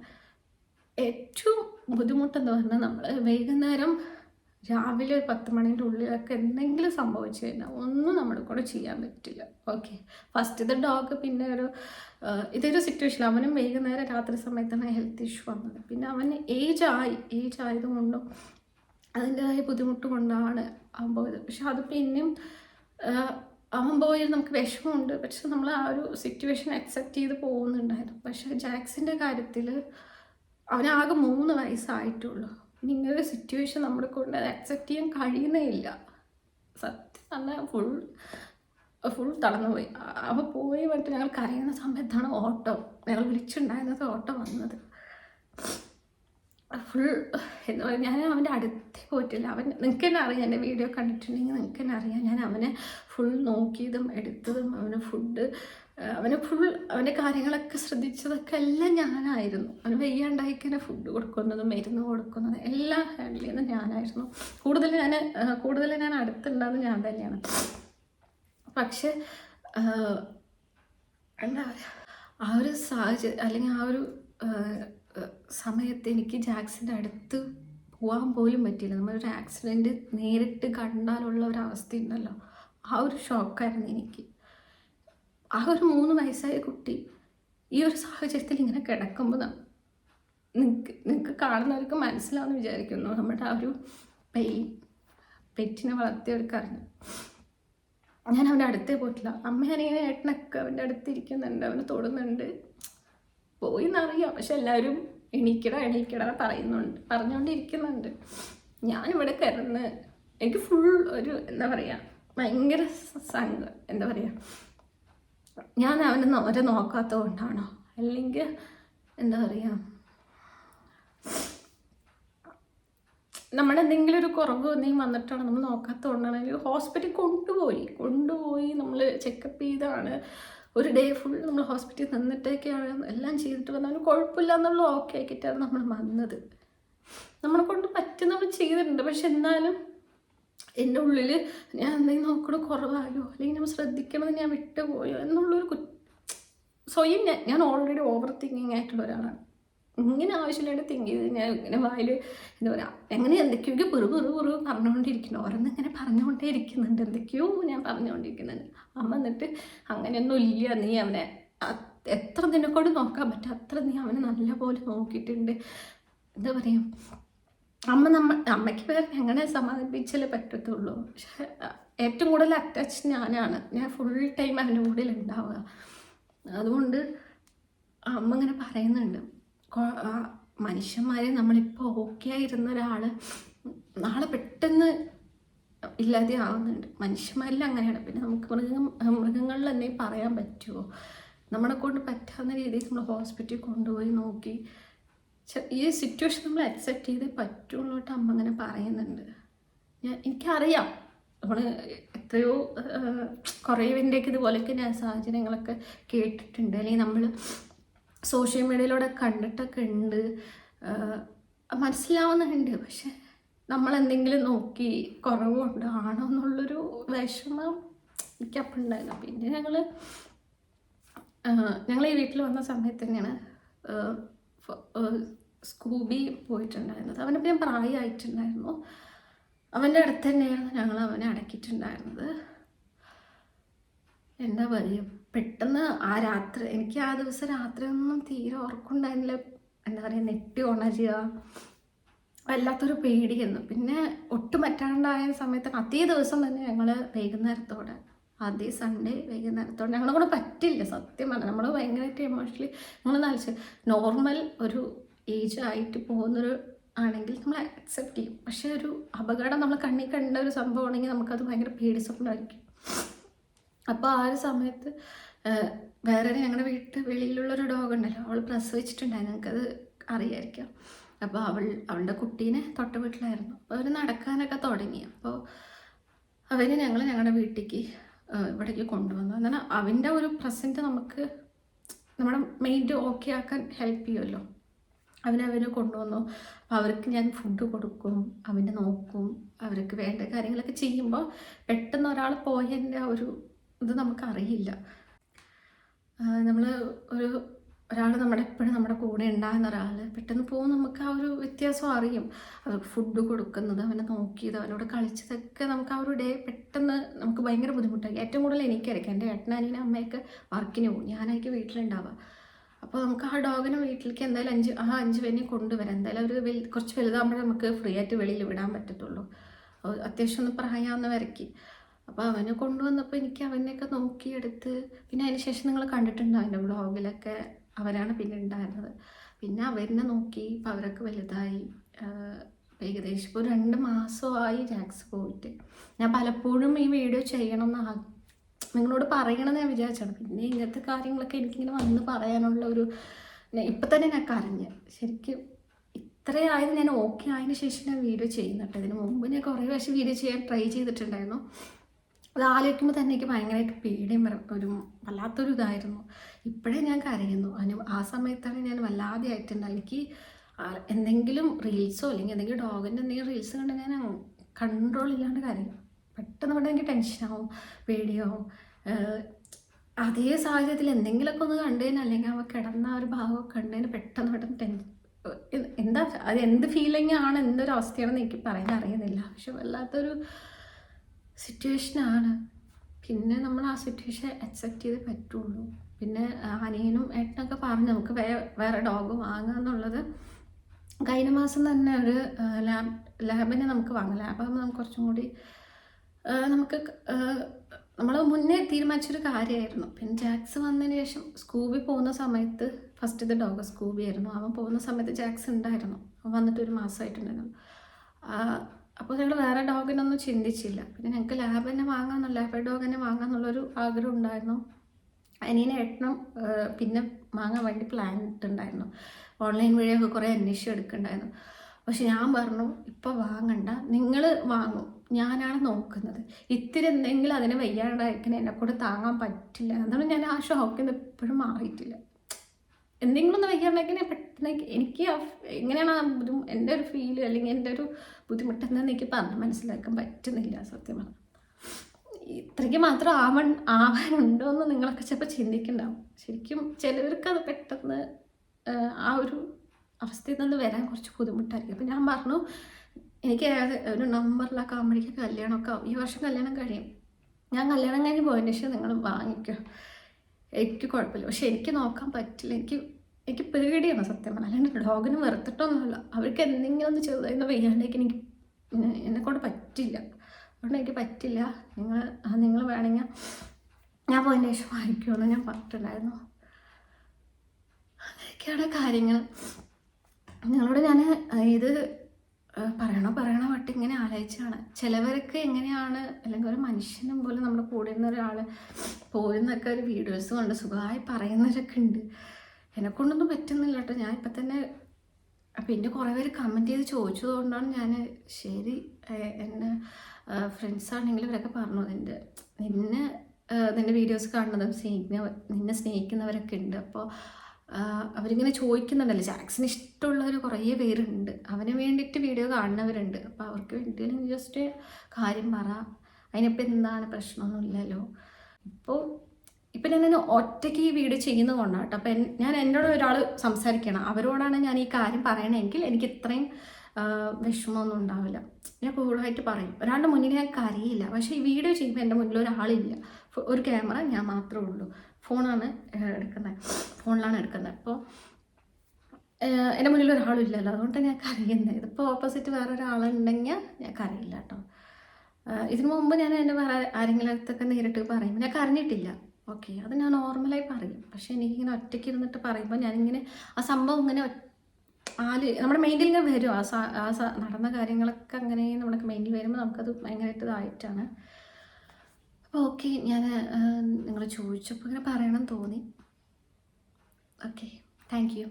ഏറ്റവും ബുദ്ധിമുട്ടെന്ന് പറഞ്ഞാൽ നമ്മൾ വൈകുന്നേരം രാവിലെ ഒരു പത്ത് മണീന്റെ ഉള്ളിലൊക്കെ എന്തെങ്കിലും സംഭവിച്ചു കഴിഞ്ഞാൽ ഒന്നും നമ്മുടെ കൂടെ ചെയ്യാൻ പറ്റില്ല. ഓക്കെ ഫസ്റ്റ് ഇത് ഡോഗ് പിന്നെ ഒരു ഇതൊരു സിറ്റുവേഷൻ അവനും വൈകുന്നേരം രാത്രി സമയത്താണ് ഹെൽത്ത് ഇഷ്യൂ വന്നത്. പിന്നെ അവന് ഏജ് ആയി. ഏജ് ആയതുകൊണ്ടും അതിന്റെതായ ബുദ്ധിമുട്ട് കൊണ്ടാണ് അവൻ പോയത്. പക്ഷെ അത് പിന്നെയും അവൻ പോയത് നമുക്ക് വിഷമമുണ്ട്. പക്ഷെ നമ്മൾ ആ ഒരു സിറ്റുവേഷൻ അക്സെപ്റ്റ് ചെയ്ത് പോകുന്നുണ്ടായിരുന്നു. പക്ഷേ ജാക്സിന്റെ കാര്യത്തിൽ അവനാകെ മൂന്ന് വയസ്സായിട്ടുള്ളൂ. ഇങ്ങനൊരു സിറ്റുവേഷൻ നമ്മുടെ കൊണ്ട് അക്സെപ്റ്റ് ചെയ്യാൻ കഴിയുന്നേ ഇല്ല സത്യം പറഞ്ഞാൽ ഫുൾ ഫുൾ തളർന്നു പോയി അവ പോയി വന്നിട്ട് ഞങ്ങൾ കരയുന്ന സമയത്താണ് ഓട്ടോ. ഞങ്ങൾ വിളിച്ചിട്ടുണ്ടായിരുന്നത് ഓട്ടോ വന്നത്. ഫുൾ എന്താ പറയുക ഞാൻ അവന്റെ അടുത്ത് പോയിട്ടില്ല. അവൻ നിങ്ങൾക്ക് തന്നെ അറിയാം എന്റെ വീഡിയോ കണ്ടിട്ടുണ്ടെങ്കിൽ നിങ്ങൾക്ക് തന്നെ അറിയാം. ഞാൻ അവനെ ഫുൾ നോക്കിയതും എടുത്തതും അവന് ഫുഡ് അവന് ഫുൾ അവന്റെ കാര്യങ്ങളൊക്കെ ശ്രദ്ധിച്ചതൊക്കെ എല്ലാം ഞാനായിരുന്നു. അവന് വയ്യാണ്ടായിക്കനെ ഫുഡ് കൊടുക്കുന്നതും മരുന്ന് കൊടുക്കുന്നതും എല്ലാം ഹാൻഡിൽ ചെയ്യുന്നത് ഞാനായിരുന്നു. കൂടുതൽ ഞാൻ കൂടുതൽ ഞാൻ അടുത്തുണ്ടാകുന്നത് ഞാൻ തന്നെയാണ്. പക്ഷെ എന്താ പറയുക ആ ഒരു സാഹചര്യം അല്ലെങ്കിൽ ആ ഒരു സമയത്ത് എനിക്ക് ജാക്സിന്റെ അടുത്ത് പോകാൻ പോലും പറ്റിയില്ല. നമ്മളൊരു ആക്സിഡന്റ് നേരിട്ട് കണ്ടാലുള്ള ഒരു അവസ്ഥ ഉണ്ടല്ലോ ആ ഒരു ഷോക്കായിരുന്നു എനിക്ക്. ആ ഒരു മൂന്ന് വയസ്സായ കുട്ടി ഈ ഒരു സാഹചര്യത്തിൽ ഇങ്ങനെ കിടക്കുമ്പോൾ നിങ്ങൾക്ക് നിങ്ങൾക്ക് കാണുന്നവർക്ക് മനസ്സിലാവുമെന്ന് വിചാരിക്കുന്നു. നമ്മുടെ ആ ഒരു പെയിൻ പെറ്റിനെ വളർത്തിയവർക്ക് അറിഞ്ഞു ഞാൻ അവന്റെ അടുത്തേ പോയിട്ടില്ല. അമ്മയാണെങ്കിൽ ഏട്ടനൊക്കെ അവന്റെ അടുത്ത് ഇരിക്കുന്നുണ്ട് അവനെ തൊടുന്നുണ്ട്. പോയി എന്നറിയാം. പക്ഷെ എല്ലാവരും എണീക്കട എണീക്കട പറയുന്നുണ്ട് പറഞ്ഞുകൊണ്ടിരിക്കുന്നുണ്ട്. ഞാനിവിടെ കിടന്ന് എനിക്ക് ഫുൾ ഒരു എന്താ പറയുക ഭയങ്കര സങ്കടം എന്താ പറയുക ഞാൻ അവനെ അവരെ നോക്കാത്തത് കൊണ്ടാണോ അല്ലെങ്കിൽ എന്താ പറയുക നമ്മുടെ എന്തെങ്കിലും ഒരു കുറവ് എന്തെങ്കിലും വന്നിട്ടാണ് നമ്മൾ നോക്കാത്തത് കൊണ്ടാണ് അല്ലെങ്കിൽ ഹോസ്പിറ്റലിൽ കൊണ്ടുപോയി. കൊണ്ടുപോയി നമ്മൾ ചെക്കപ്പ് ചെയ്താണ്. ഒരു ഡേ ഫുൾ നമ്മൾ ഹോസ്പിറ്റലിൽ നിന്നിട്ടൊക്കെയാണ് എല്ലാം ചെയ്തിട്ട് വന്നാലും കുഴപ്പമില്ല എന്നുള്ള ഓക്കെ ആക്കിയിട്ടാണ് നമ്മൾ വന്നത്. നമ്മളെ കൊണ്ട് പറ്റും നമ്മൾ ചെയ്തിട്ടുണ്ട്. പക്ഷെ എന്നാലും എന്റെ ഉള്ളിൽ ഞാൻ എന്തെങ്കിലും നോക്കണ? കുറവായോ? അല്ലെങ്കിൽ നമ്മൾ ശ്രദ്ധിക്കണത് ഞാൻ വിട്ടുപോയോ? എന്നുള്ളൊരു കു സ്വയം ഞാൻ ഞാൻ ഓൾറെഡി ഓവർ തിങ്കിങ് ആയിട്ടുള്ള ഒരാളാണ്. ഇങ്ങനെ ആവശ്യമില്ലാണ്ട് തിങ്ക് ചെയ്ത് ഞാൻ ഇങ്ങനെ വായിൽ എന്താ പറയുക എങ്ങനെ എന്തൊക്കെയോ പെറു പെറു പെറു പറഞ്ഞുകൊണ്ടിരിക്കുന്നു. ഓരോന്ന് ഇങ്ങനെ പറഞ്ഞുകൊണ്ടേ ഇരിക്കുന്നുണ്ട്. എന്തൊക്കെയോ ഞാൻ പറഞ്ഞുകൊണ്ടിരിക്കുന്നുണ്ട്. അമ്മ എന്നിട്ട് അങ്ങനെയൊന്നും ഇല്ല. നീ അവനെ എത്ര നിന്നെക്കൊണ്ട് നോക്കാൻ പറ്റും? അത്ര നീ അവനെ നല്ലപോലെ നോക്കിയിട്ടുണ്ട്. എന്താ പറയുക അമ്മ നമ്മ അമ്മയ്ക്ക് പേര് എങ്ങനെ സമാധാനിപ്പിച്ചാലേ പറ്റത്തുള്ളൂ. ഏറ്റവും കൂടുതൽ അറ്റാച്ച് ഞാനാണ്. ഞാൻ ഫുൾ ടൈം അവന്റെ കൂടെ ഉണ്ടാവുക. അതുകൊണ്ട് അമ്മ ഇങ്ങനെ പറയുന്നുണ്ട്. മനുഷ്യന്മാരെ നമ്മളിപ്പോൾ ഓക്കെ ആയിരുന്ന ഒരാൾ നാളെ പെട്ടെന്ന് ഇല്ലാതെ ആവുന്നുണ്ട്. മനുഷ്യന്മാരിൽ അങ്ങനെയാണ്. പിന്നെ നമുക്ക് മൃഗം മൃഗങ്ങളിൽ എന്തെങ്കിലും പറയാൻ പറ്റുമോ നമ്മളെ കൊണ്ട് പറ്റാവുന്ന രീതിയിൽ നമ്മൾ ഹോസ്പിറ്റലിൽ കൊണ്ടുപോയി നോക്കി ഈ സിറ്റുവേഷൻ നമ്മൾ അക്സെപ്റ്റ് ചെയ്തേ പറ്റുള്ളൂട്ട് അമ്മ അങ്ങനെ പറയുന്നുണ്ട്. ഞാൻ എനിക്കറിയാം. നമ്മൾ എത്രയോ കുറേ പേരുടെയൊക്കെ ഇതുപോലെയൊക്കെ ഞാൻ സാഹചര്യങ്ങളൊക്കെ കേട്ടിട്ടുണ്ട്. അല്ലെങ്കിൽ നമ്മൾ സോഷ്യൽ മീഡിയയിലൂടെ കണ്ടിട്ടൊക്കെ ഉണ്ട്. മനസ്സിലാവുന്നുണ്ട്. പക്ഷെ നമ്മൾ എന്തെങ്കിലും നോക്കി കുറവുണ്ട് ആണോ എന്നുള്ളൊരു വിഷമം എനിക്കപ്പം ഉണ്ടായിരുന്നു പിന്നെ ഞങ്ങൾ ഞങ്ങൾ ഈ വീട്ടിൽ വന്ന സമയത്ത് തന്നെയാണ് സ്കൂബി പോയിട്ടുണ്ടായിരുന്നത്. അവനിപ്പോൾ ഞാൻ പ്രായമായിട്ടുണ്ടായിരുന്നു അവന്റെ അടുത്ത് തന്നെയായിരുന്നു ഞങ്ങൾ അവനെ അടക്കിയിട്ടുണ്ടായിരുന്നത്. എന്താ പറയുക പെട്ടെന്ന് ആ രാത്രി എനിക്ക് ആ ദിവസം രാത്രി ഒന്നും തീരെ ഉറക്കുണ്ടായിരുന്നില്ല എന്താ പറയുക നെറ്റി ഉണരുക. വല്ലാത്തൊരു പേടിയെന്നു പിന്നെ ഒട്ടും പറ്റാണ്ടായ സമയത്ത് അതേ ദിവസം തന്നെ ഞങ്ങൾ വൈകുന്നേരത്തോടെ അതേ സൺഡേ വൈകുന്നേരത്തോടെ ഞങ്ങളെ കൊണ്ട് പറ്റില്ല സത്യം പറഞ്ഞാൽ നമ്മൾ ഭയങ്കരമായിട്ട് എമോഷണലി നമ്മൾ നാലിച്ച് നോർമൽ ഒരു ഏജ് ആയിട്ട് പോകുന്നൊരു ആണെങ്കിൽ നമ്മൾ അക്സെപ്റ്റ് ചെയ്യും. പക്ഷേ ഒരു അപകടം നമ്മൾ കണ്ണിൽ കണ്ട ഒരു സംഭവം സംഭവമാണെങ്കിൽ നമുക്കത് ഭയങ്കര സ്വപ്നമായിരിക്കും അപ്പോൾ ആ ഒരു സമയത്ത് വേറെ ഞങ്ങളുടെ വീട്ട് വെളിയിലുള്ളൊരു ഡോഗ് ഉണ്ടല്ലോ അവൾ പ്രസവിച്ചിട്ടുണ്ടായിരുന്നു. ഞങ്ങൾക്കത് അറിയായിരിക്കാം. അപ്പോൾ അവൾ അവളുടെ കുട്ടീനെ തൊട്ട വീട്ടിലായിരുന്നു. അപ്പോൾ അവർ നടക്കാനൊക്കെ തുടങ്ങി. അപ്പോൾ അവർ ഞങ്ങൾ ഞങ്ങളുടെ വീട്ടിലേക്ക് ഇവിടേക്ക് കൊണ്ടുവന്നു. അങ്ങനെ അവന്റെ ഒരു പ്രസന്റ് നമുക്ക് നമ്മുടെ മൈൻഡ് ഓക്കെ ആക്കാൻ ഹെൽപ്പ് ചെയ്യുമല്ലോ. അവനെ അവന് കൊണ്ടുവന്നു. അവർക്ക് ഞാൻ ഫുഡ് കൊടുക്കും അവനെ നോക്കും അവർക്ക് വേണ്ട കാര്യങ്ങളൊക്കെ ചെയ്യുമ്പോൾ പെട്ടെന്ന് ഒരാൾ പോയതിന്റെ ഒരു ഇത് നമുക്കറിയില്ല. നമ്മൾ ഒരു ഒരാൾ നമ്മുടെ എപ്പോഴും നമ്മുടെ കൂടെ ഉണ്ടാകുന്ന ഒരാൾ പെട്ടെന്ന് പോകുമ്പോൾ നമുക്ക് ആ ഒരു വ്യത്യാസം അറിയും. അവർക്ക് ഫുഡ് കൊടുക്കുന്നത് അവനെ നോക്കിയത് അവനോട് കളിച്ചതൊക്കെ നമുക്ക് ആ ഒരു ഡേ പെട്ടെന്ന് നമുക്ക് ഭയങ്കര ബുദ്ധിമുട്ടായി. ഏറ്റവും കൂടുതൽ എനിക്കായിരിക്കും. എന്റെ ഏട്ടനാനിനും അമ്മയൊക്കെ വർക്കിന് പോകും. ഞാനായിരിക്കും വീട്ടിലുണ്ടാവുക. അപ്പോൾ നമുക്ക് ആ ഡോഗിനെ വീട്ടിലേക്ക് എന്തായാലും അഞ്ച് ആ അഞ്ച് പേരിനെ കൊണ്ടുവരാം. എന്തായാലും ഒരു വെൽ കുറച്ച് വലുതാകുമ്പോഴേ നമുക്ക് ഫ്രീ ആയിട്ട് വെളിയിൽ വിടാൻ പറ്റത്തുള്ളൂ. അത്യാവശ്യം ഒന്ന് പ്രായാവുന്ന വരയ്ക്ക്. അപ്പോൾ അവനെ കൊണ്ടുവന്നപ്പോൾ എനിക്ക് അവനെയൊക്കെ നോക്കിയെടുത്ത് പിന്നെ അതിന് ശേഷം നിങ്ങൾ കണ്ടിട്ടുണ്ടോ? അവന്റെ വ്ളോഗിലൊക്കെ അവരാണ് പിന്നെ ഉണ്ടായിരുന്നത്. പിന്നെ അവരിനെ നോക്കി ഇപ്പം അവരൊക്കെ വലുതായി. ഏകദേശം ഇപ്പോൾ രണ്ട് മാസമായി ജാക്സ് പോയിട്ട്. ഞാൻ പലപ്പോഴും ഈ വീഡിയോ ചെയ്യണം എന്ന് നിങ്ങളോട് പറയണമെന്ന് ഞാൻ വിചാരിച്ചാണ്. പിന്നെ ഇങ്ങനത്തെ കാര്യങ്ങളൊക്കെ എനിക്കിങ്ങനെ വന്ന് പറയാനുള്ള ഒരു ഇപ്പം തന്നെ ഞാൻ കരഞ്ഞ്. ശരിക്കും ഇത്രയായത് ഞാൻ ഓക്കെ ആയതിനു ശേഷം ഞാൻ വീഡിയോ ചെയ്യുന്നുണ്ട്. ഇതിന് മുമ്പ് ഞാൻ കുറേ പ്രാവശ്യം വീഡിയോ ചെയ്യാൻ ട്രൈ ചെയ്തിട്ടുണ്ടായിരുന്നു. അത് ആലോചിക്കുമ്പോൾ തന്നെ എനിക്ക് ഭയങ്കരമായിട്ട് പേടിയും ഒരു വല്ലാത്തൊരു ഇതായിരുന്നു. ഇപ്പോഴേ ഞാൻ കരയുന്നു. അതിന് ആ സമയത്താണ് ഞാൻ വല്ലാതെ ആയിട്ടുണ്ട്. എനിക്ക് എന്തെങ്കിലും റീൽസോ അല്ലെങ്കിൽ എന്തെങ്കിലും ഡോഗിന്റെ എന്തെങ്കിലും റീൽസ് കണ്ട് ഞാൻ കൺട്രോൾ ഇല്ലാണ്ട് കരയും. പെട്ടെന്ന് പെട്ടെന്ന് എനിക്ക് ടെൻഷനാവും പേടിയാവും. അതേ സാഹചര്യത്തിൽ എന്തെങ്കിലുമൊക്കെ ഒന്ന് കണ്ടതിന് അല്ലെങ്കിൽ അവ കിടന്ന ഒരു ഭാഗമൊക്കെ കണ്ടതിന് പെട്ടെന്ന് പെട്ടെന്ന് ടെൻ എന്താ അത് എന്ത് ഫീലിംഗ് ആണ് എന്തൊരു അവസ്ഥയാണെന്ന് എനിക്ക് പറയാൻ അറിയുന്നില്ല. പക്ഷെ വല്ലാത്തൊരു സിറ്റുവേഷനാണ്. പിന്നെ നമ്മൾ ആ സിറ്റുവേഷൻ അക്സെപ്റ്റ് ചെയ്ത് പറ്റുള്ളൂ. പിന്നെ അനിയനും ഏട്ടനൊക്കെ പറഞ്ഞു നമുക്ക് വേ വേറെ ഡോഗ് വാങ്ങുക എന്നുള്ളത്. കഴിഞ്ഞ മാസം തന്നെ ഒരു ലാബ് ലാബിനെ നമുക്ക് വാങ്ങാം. ലാബാകുമ്പോൾ നമുക്ക് കുറച്ചും കൂടി നമുക്ക് നമ്മൾ മുന്നേ തീരുമാനിച്ചൊരു കാര്യമായിരുന്നു. പിന്നെ ജാക്സ് വന്നതിന് ശേഷം സ്കൂബി പോകുന്ന സമയത്ത് ഫസ്റ്റ് ഫസ്റ്റത്തെ ഡോഗ് സ്കൂബി ആയിരുന്നു അവൻ പോകുന്ന സമയത്ത് ജാക്സ് ഉണ്ടായിരുന്നു. അവൻ വന്നിട്ട് ഒരു മാസമായിട്ടുണ്ടായിരുന്നു. അപ്പോൾ ഞങ്ങൾ വേറെ ഡോഗിനൊന്നും ചിന്തിച്ചില്ല. പിന്നെ ഞങ്ങൾക്ക് ലാബ് തന്നെ വാങ്ങാമെന്നുള്ള ലാബ് ഡോഗ് തന്നെ വാങ്ങാമെന്നുള്ളൊരു ആഗ്രഹം ഉണ്ടായിരുന്നു. അനിയനെ എട്ടണം പിന്നെ വാങ്ങാൻ വേണ്ടി പ്ലാൻ ഇട്ടുണ്ടായിരുന്നു ഓൺലൈൻ വഴിയൊക്കെ കുറേ അന്വേഷിച്ച് എടുക്കണ്ടായിരുന്നു. പക്ഷെ ഞാൻ പറഞ്ഞു ഇപ്പോൾ വാങ്ങണ്ട. നിങ്ങൾ വാങ്ങും. ഞാനാണ് നോക്കുന്നത്. ഇത്തിരി എന്തെങ്കിലും അതിനെ വയ്യാണ്ടായിരിക്കണം. എന്നെ കൂടെ താങ്ങാൻ പറ്റില്ല. എന്നാലും ഞാൻ ആ ഷോക്കിൽ നിന്ന് എപ്പോഴും മാറിയിട്ടില്ല. എന്തെങ്കിലും ഒന്ന് വയ്യാണ്ടെങ്കിൽ പെട്ടെന്ന് എനിക്ക് എങ്ങനെയാണ് എന്റെ ഒരു ഫീൽ അല്ലെങ്കിൽ എന്റെ ഒരു ബുദ്ധിമുട്ടെന്ന് എനിക്ക് പറഞ്ഞ് മനസ്സിലാക്കാൻ പറ്റുന്നില്ല സത്യം പറഞ്ഞാൽ ഇത്രയ്ക്ക് മാത്രം ആവൺ ആവാനുണ്ടോ എന്ന് നിങ്ങളൊക്കെ ചിലപ്പോൾ ചിന്തിക്കുന്നുണ്ടാവും ശരിക്കും ചിലവർക്ക് അത് പെട്ടെന്ന് ആ, ഒരു അവസ്ഥയിൽ നിന്ന് വരാൻ കുറച്ച് ബുദ്ധിമുട്ടായിരിക്കും. അപ്പം ഞാൻ പറഞ്ഞു എനിക്ക് ഒരു നമ്പറിലൊക്കെ ആകുമ്പോഴേക്കും കല്യാണമൊക്കെ ഈ വർഷം കല്യാണം കഴിയും. ഞാൻ കല്യാണം കഴിഞ്ഞ് പോയതിന് ശേഷം നിങ്ങൾ വാങ്ങിക്കോ. എനിക്ക് കുഴപ്പമില്ല. പക്ഷെ എനിക്ക് നോക്കാൻ പറ്റില്ല. എനിക്ക് എനിക്ക് പേടിയാണ് സത്യം പറഞ്ഞാൽ. അല്ലാണ്ട് ഡോഗിന് വെറുത്തിട്ടൊന്നുമല്ല. അവർക്ക് എന്തെങ്കിലും ഒന്ന് ചെറുതായിരുന്നു വയ്യാണ്ടേക്ക് എനിക്ക് എന്നെ- എന്നെ കൊണ്ട് പറ്റില്ല. അതുകൊണ്ട് എനിക്ക് പറ്റില്ല. നിങ്ങൾ നിങ്ങൾ വേണമെങ്കിൽ ഞാൻ പോയതിന് ശേഷം വാങ്ങിക്കുമെന്ന് ഞാൻ പറഞ്ഞിട്ടുണ്ടായിരുന്നു. അങ്ങനെയൊക്കെയാണ് കാര്യങ്ങൾ. നിങ്ങളോട് ഞാൻ ഇത് പറയണോ പറയണോ വട്ട് ഇങ്ങനെ ആലോചിച്ചാണ്. ചിലവരൊക്കെ എങ്ങനെയാണ് അല്ലെങ്കിൽ ഒരു മനുഷ്യനും പോലും നമ്മുടെ കൂടെ ഇരുന്ന ഒരാൾ പോയെന്നൊക്കെ ഒരു വീഡിയോസ് കൊണ്ട് സുഖമായി പറയുന്നവരൊക്കെ ഉണ്ട്. എന്നെ കൊണ്ടൊന്നും പറ്റുന്നില്ല കേട്ടോ. ഞാൻ ഇപ്പം തന്നെ പിന്നെ കുറേ പേര് കമന്റ് ചെയ്ത് ചോദിച്ചതുകൊണ്ടാണ് ഞാൻ ശരി എന്റെ ഫ്രണ്ട്സ് ആണെങ്കിലും ഇവരൊക്കെ പറഞ്ഞു. നിന്റെ നിന്നെ നിന്റെ വീഡിയോസ് കാണുന്നതും സ്നേഹിക്കുന്ന നിന്നെ സ്നേഹിക്കുന്നവരൊക്കെ ഉണ്ട്. അപ്പോൾ അവരിങ്ങനെ ചോദിക്കുന്നുണ്ടല്ലോ. ജാക്സിന് ഇഷ്ടമുള്ളവർ കുറേ പേരുണ്ട്. അവന് വേണ്ടിയിട്ട് വീഡിയോ കാണുന്നവരുണ്ട്. അപ്പോൾ അവർക്ക് വേണ്ടിയിട്ട് ജസ്റ്റ് കാര്യം പറ. അതിനിപ്പോൾ എന്താണ് പ്രശ്നമൊന്നുമില്ലല്ലോ. ഇപ്പോൾ ഇപ്പം ഞാൻ ഒറ്റയ്ക്ക് ഈ വീഡിയോ ചെയ്യുന്നത് കൊണ്ടാണ് കേട്ടോ അപ്പം ഞാൻ എന്നോട് ഒരാൾ സംസാരിക്കണം. അവരോടാണ് ഞാൻ ഈ കാര്യം പറയണമെങ്കിൽ എനിക്ക് ഇത്രയും വിഷമമൊന്നും ഉണ്ടാവില്ല. ഞാൻ കൂടുതലായിട്ട് പറയും. ഒരാളുടെ മുന്നിൽ ഞാൻ കരയില്ല. പക്ഷേ ഈ വീഡിയോ ചെയ്യുമ്പോൾ എന്റെ മുന്നിൽ ഒരാളില്ല. ഒരു ക്യാമറ ഞാൻ മാത്രമേ ഉള്ളൂ. ഫോണാണ് എടുക്കുന്നത് ഫോണിലാണ് എടുക്കുന്നത് അപ്പോൾ എന്റെ മുന്നിൽ ഒരാളും ഇല്ലല്ലോ. അതുകൊണ്ട് ഞാൻ കരയുന്നത് ഇതിപ്പോൾ ഓപ്പോസിറ്റ് വേറെ ഒരാളുണ്ടെങ്കിൽ ഞാൻ കരയില്ല കേട്ടോ. ഇതിനു മുമ്പ് ഞാൻ എന്റെ വേറെ ആരെങ്കിലും അടുത്തൊക്കെ നേരിട്ട് പറയും ഞാൻ കരഞ്ഞിട്ടില്ല. ഓക്കെ അത് ഞാൻ നോർമലായി പറയും. പക്ഷേ എനിക്കിങ്ങനെ ഒറ്റയ്ക്ക് ഇരുന്നിട്ട് പറയുമ്പോൾ ഞാനിങ്ങനെ ആ സംഭവം ഇങ്ങനെ ആൽ നമ്മുടെ മൈൻഡിൽ ഇങ്ങനെ വരും. ആ നടന്ന കാര്യങ്ങളൊക്കെ അങ്ങനെ നമ്മുടെ മൈൻഡിൽ വരുമ്പോൾ നമുക്കത് ഭയങ്കരമായിട്ട് ഇതായിട്ടാണ്. അപ്പോൾ ഓക്കെ ഞാൻ നിങ്ങൾ ചോദിച്ചപ്പോൾ ഇങ്ങനെ പറയണം തോന്നി. Okay thank you.